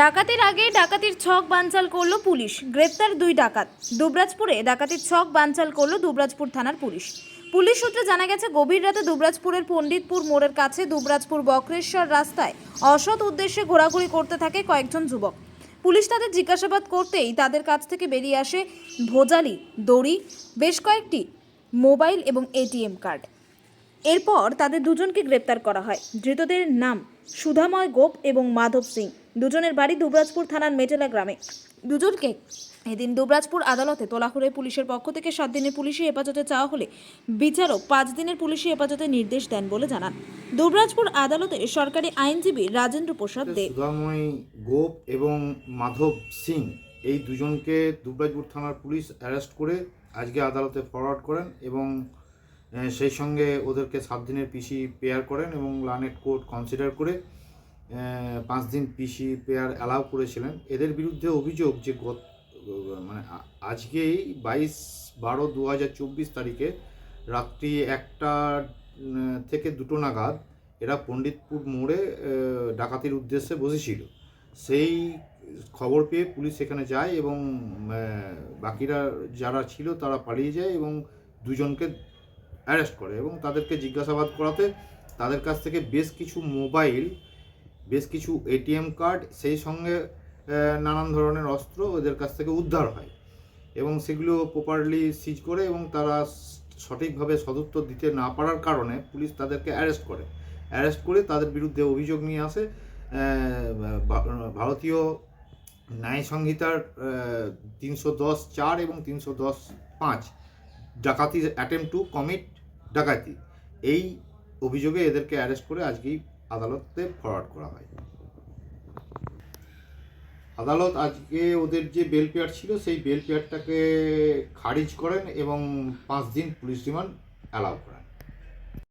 ডাকাতির আগে ডাকাতির ছক বানচাল করল পুলিশ। গ্রেপ্তার দুই ডাকাত। দুবরাজপুরে ডাকাতির ছক বানচাল করল দুবরাজপুর থানার পুলিশ। পুলিশ সূত্রে জানা গেছে, গভীর রাতে দুবরাজপুরের পণ্ডিতপুর মোড়ের কাছে দুবরাজপুর বক্রেশ্বর রাস্তায় অসৎ উদ্দেশ্যে ঘোরাঘুরি করতে থাকে কয়েকজন যুবক। পুলিশ তাদের জিজ্ঞাসাবাদ করতেই তাদের কাছ থেকে বেরিয়ে আসে ভোজালি, দড়ি, বেশ কয়েকটি মোবাইল এবং এটিএম কার্ড। এরপর তাদের দুজনকে গ্রেপ্তার করা হয়। ধৃতদের নাম সুধাময় গোপ এবং মাধব সিং। দুজনের বাড়ি দুবরাজপুর থানার মেটেলা গ্রামে। দুজনকে এদিন দুবরাজপুর আদালতে তোলা পুলিশের পক্ষ থেকে সাত দিনের পুলিশি হেফাজতে চাওয়া হলে বিচারক পাঁচ দিনের পুলিশি হেফাজতে নির্দেশ দেন বলে জানান। দুবরাজপুর আদালতে সরকারি আইনজীবী রাজেন্দ্র প্রসাদ দে গোপ এবং মাধব সিং এই দুজনকে দুবরাজপুর থানার পুলিশ অ্যারেস্ট করে আজকে আদালতে ফরওয়ার্ড করেন এবং সেই সঙ্গে ওদেরকে সাত দিনের পিসি পেয়ার করেন এবং লানেট কোর্ট কনসিডার করে পাঁচ দিন পিসি পেয়ার অ্যালাউ করেছিলেন। এদের বিরুদ্ধে অভিযোগ যে গত মানে আজকেই বাইশ বারো দু হাজার চব্বিশ তারিখে রাত্রি একটা থেকে দুটো নাগাদ এরা পণ্ডিতপুর মোড়ে ডাকাতির উদ্দেশ্যে বসেছিল। সেই খবর পেয়ে পুলিশ সেখানে যায় এবং বাকিরা যারা ছিল তারা পালিয়ে যায় এবং দুজনকে অ্যারেস্ট করে এবং তাদেরকে জিজ্ঞাসাবাদ করাতে তাদের কাছ থেকে বেশ কিছু মোবাইল, বেশ কিছু এটিএম কার্ড, সেই সঙ্গে নানান ধরনের অস্ত্র ওদের কাছ থেকে উদ্ধার হয় এবং সেগুলো প্রপারলি সিজ করে এবং তারা সঠিকভাবে সদুত্তর দিতে না পারার কারণে পুলিশ তাদেরকে অ্যারেস্ট করে। অ্যারেস্ট করে তাদের বিরুদ্ধে অভিযোগ নিয়ে আসে ভারতীয় ন্যায় সংহিতার তিনশো দশ চার এবং তিনশো দশ পাঁচ। ডাকাতি অ্যাটেম্প টু কমিট ডাকাতি। এই অভিযোগে এদেরকে অ্যারেস্ট করে আজকেই আদালতে ফরওয়ার্ড করা হয়। আদালত আজকে ওদের যে বেল পেয়ার ছিল, সেই বেল পেয়ারটাকে খারিজ করেন এবং পাঁচ দিন পুলিশ রিমান্ড অ্যালাউ করেন।